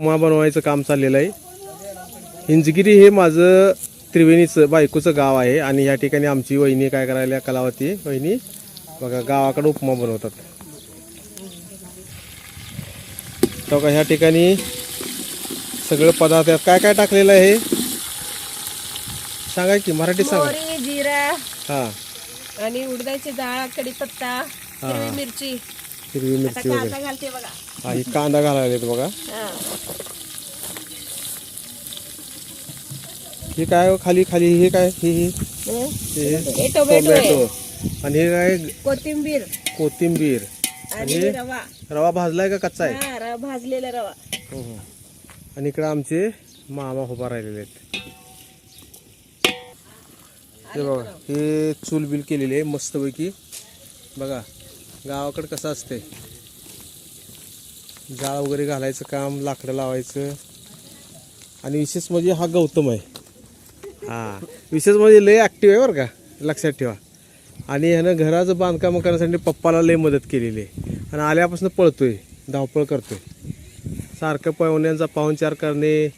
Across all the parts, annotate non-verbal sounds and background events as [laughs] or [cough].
उपमा बनवायचं काम चाललेलं आहे. हिंजगिरी हे माझं त्रिवेणीचं बायकोचं गाव आहे आणि या ठिकाणी आमची वहिनी काय करायला कलावती वहिनी बघा गावाकडे उपमा बनवतात. तर का ह्या ठिकाणी सगळं पदार्थ काय काय टाकलेलं आहे सांगा की मराठी सांगा. जिरा हां. आणि उडदाची डाळ कढीपत्ता हिरवी मिरची. हिरवी मिरची वगैरे. घालते बघा. हा ही कांदा घालायला बघा. हा. काय हो खाली खाली हे काय? हे टोमॅटो आणि हे काय? कोथिंबीर. कोथिंबीर. आणि रवा. रवा भाजलाय का कच्चा आहे? हा रवा भाजलेला रवा. हो हो. आणि इकडे आमचे मामा उभा राहिलेले आहेत. हे बघा हे चूल बिल केलेली आहे मस्तपैकी. बघा गावाकडे कसं असते जाळ वगैरे घालायचं काम लाकडं लावायचं. आणि विशेष म्हणजे हा गौतम आहे. हा. विशेष म्हणजे लय ॲक्टिव्ह आहे बरं का लक्षात ठेवा. आणि ह्यानं घराचं बांधकाम करण्यासाठी पप्पाला लय मदत केलेली आहे. आणि आल्यापासून पळतोय धावपळ करतोय. सारखं पाहुण्यांचा पाहुणचार करणे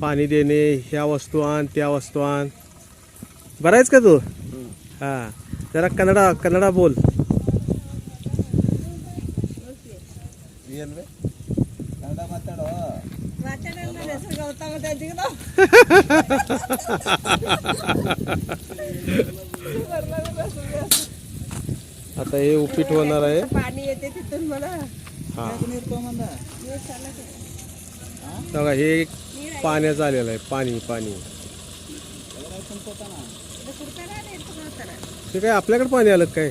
पाणी देणे ह्या वस्तू आण त्या वस्तू आण. बरं आहेस का तू? हां. जरा कन्नडा कन्नडा बोल. [laughs] आता हे उपीट होणार आहे. पाणी येते तिथून मला. हा. बघा हे पाण्याचं आलेलं आहे. पाणी पाणी. हे काय आपल्याकडे पाणी आलं काय?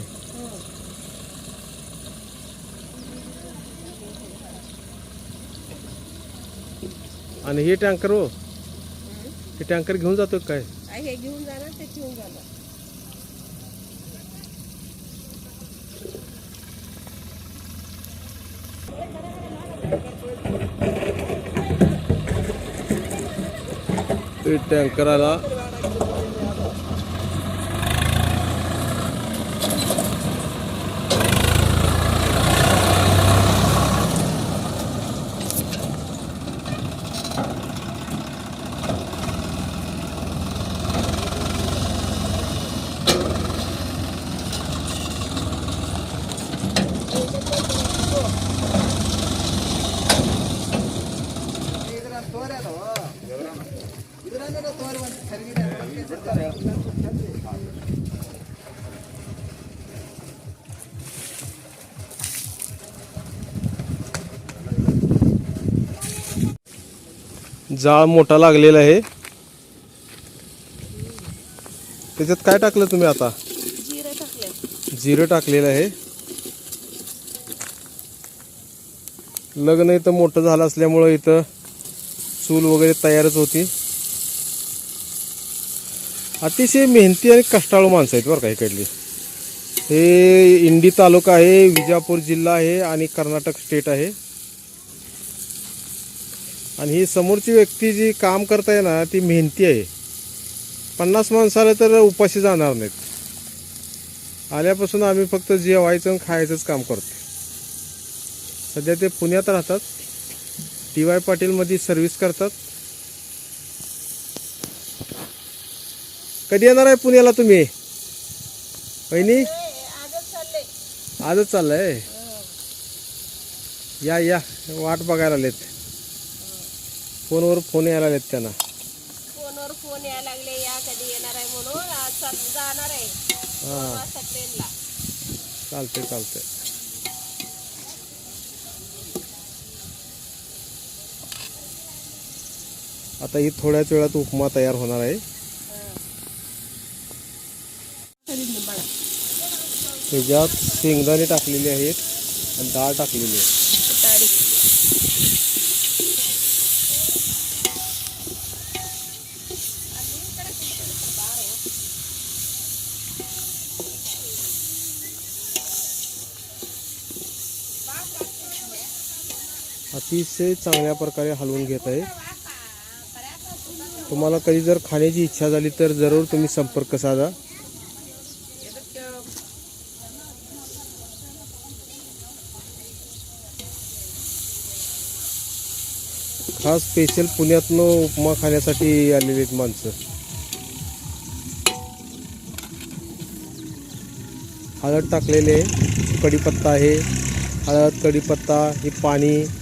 आणि हे टँकर हो. हे टँकर घेऊन जातो काय? हे घेऊन जाणार ते घेऊन जाणार. ते जाळ मोठा लागलेला आहे. त्याच्यात काय टाकलं तुम्ही आता? जिरं टाकले जिरं टाकलेलं आहे. लग्न इथं मोठं झालं असल्यामुळं इथं चूल वगैरे तयारच होती. अतिशय मेहनती आणि कष्टाळू माणसं आहेत बरं का इकडली. हे इंडी तालुका आहे विजापूर जिल्हा आहे आणि कर्नाटक स्टेट आहे. आणि ही समोरची व्यक्ती जी काम करताय ना ती मेहनती आहे. पन्नास माणसाला तर उपाशी जाणार नाहीत. आल्यापासून आम्ही फक्त जेवायचं आणि खायचंच काम करतो सध्या ते पुण्यात राहतात. टी वाय पाटीलमध्ये सर्व्हिस करतात. कधी येणार आहे पुण्याला तुम्ही? बहिणी आजच आजच चाललंय. या या. वाट बघायला आलेत. फोनवर फोन यायला आलेत त्यांना. फोनवर फोन यायला लागले या कधी येणार आहे म्हणून आज जाणार आहे. दोन हां वाजता ट्रेनला चालतंय चालतंय. आता ही थोड्याच वेळात उपमा तयार होणार आहे. त्याच्यात शेंगदाणे टाकलेले आहेत आणि डाळ टाकलेली आहे. अतिशय चांगल्या प्रकारे हलवून घेत आहे. तुम्हाला कधी जर खाण्याची इच्छा झाली तर जरूर तुम्ही संपर्क साधा. हा खास स्पेशल पुण्यातनं उपमा खाण्यासाठी आलेली आहेत माणसं. हळद टाकलेले आहे. कढीपत्ता आहे. हळद कढीपत्ता हे पाणी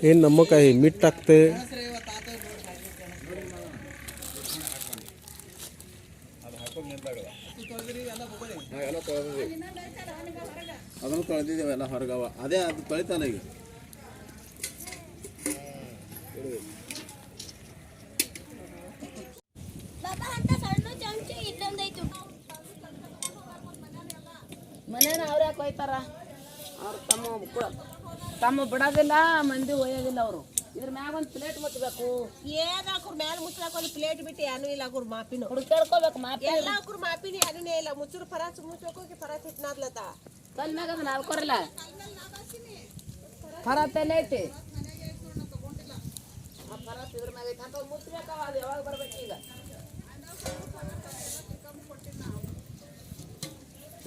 हे नमक आहे मीठ टाकते ಅದನ್ನು ತೊಳೆದಿದ್ದೇವೆ ಎಲ್ಲ ಹೊರಗವ ಅದೇ ಅದು ತೊಳಿತಲ್ಲ ಈಗ ಬಾಬಾ ಅಂತ ಸಣ್ಣ ಚಮಚ ಇಲ್ಲೊಂದೈತು ಮನೇನ ಅವ್ರು ಯಾಕೆ ಹೋಯ್ತಾರ ಅವ್ರು ತಮ್ಮ ಕು- ತಮ್ಮ ಬಿಡೋದಿಲ್ಲ ಮಂದಿ ಒಯ್ಯೋದಿಲ್ಲ ಅವರು. ಇದ್ರ ಮ್ಯಾಗ ಒಂದು ಪ್ಲೇಟ್ ಮುಚ್ಚಬೇಕು ಏನ್ ಹಾಕುರ್ ಮ್ಯಾಲ ಮುಚ್ಚಲಾಕ ಒಂದು ಪ್ಲೇಟ್ ಬಿಟ್ಟು ಏನು ಇಲ್ಲ ಹಾಕುರ್ ಮಾಪಿನ. ಹುಡುಕಾಡ್ಕೋಬೇಕು ಮಾಪಿ ಎಲ್ಲ ಹಾಕುರ್ ಮಾಪಿನ ಏನೂ ಇಲ್ಲ. ಮುಚ್ಚುರು ಫರಾಸ್ ಮುಚ್ಚಬೇಕು ಫರಾಸ್ ಹಿಟ್ನಾದ್ಲತ್ತ ಕಲ್ ಮ್ಯಾಗ ಅದನ್ನ ಹಾಕೋರಲ್ಲ. ಫರತ್ ಎಲ್ಲ ಐತಿ. ಆ ಇದ್ರ ಮ್ಯಾಗ ಐತಿ ಅಂತ ಮುಚ್ಚಬೇಕವ ಅದು ಯಾವಾಗ ಬರ್ಬೇಕು ಈಗ.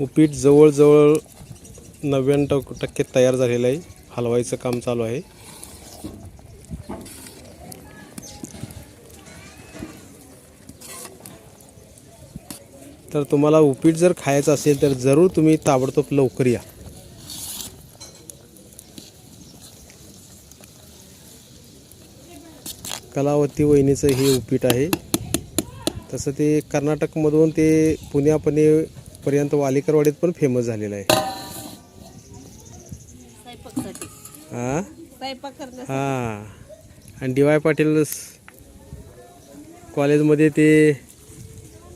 उपीट जवळजवळ नव्याण्णव टक्के तयार झालेलं आहे. हलवायचं काम चालू आहे. तर तुम्हाला उपीट जर खायचं असेल तर जरूर तुम्ही ताबडतोब लवकर या. कलावती वहिनीचं हे उपीट आहे. तसं ते कर्नाटकमधून ते पुण्यापर्यंत वालीकरवाडीत पण फेमस झालेलं आहे. हा? हा. आणि डी वाय पाटील कॉलेजमध्ये ते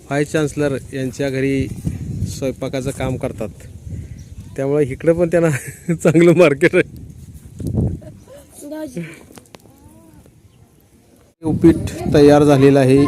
व्हाईस चान्सलर यांच्या घरी स्वयंपाकाचं काम करतात. त्यामुळे इकडं पण त्यांना [laughs] चांगलं मार्केट आहे. उपीट तयार झालेलं आहे.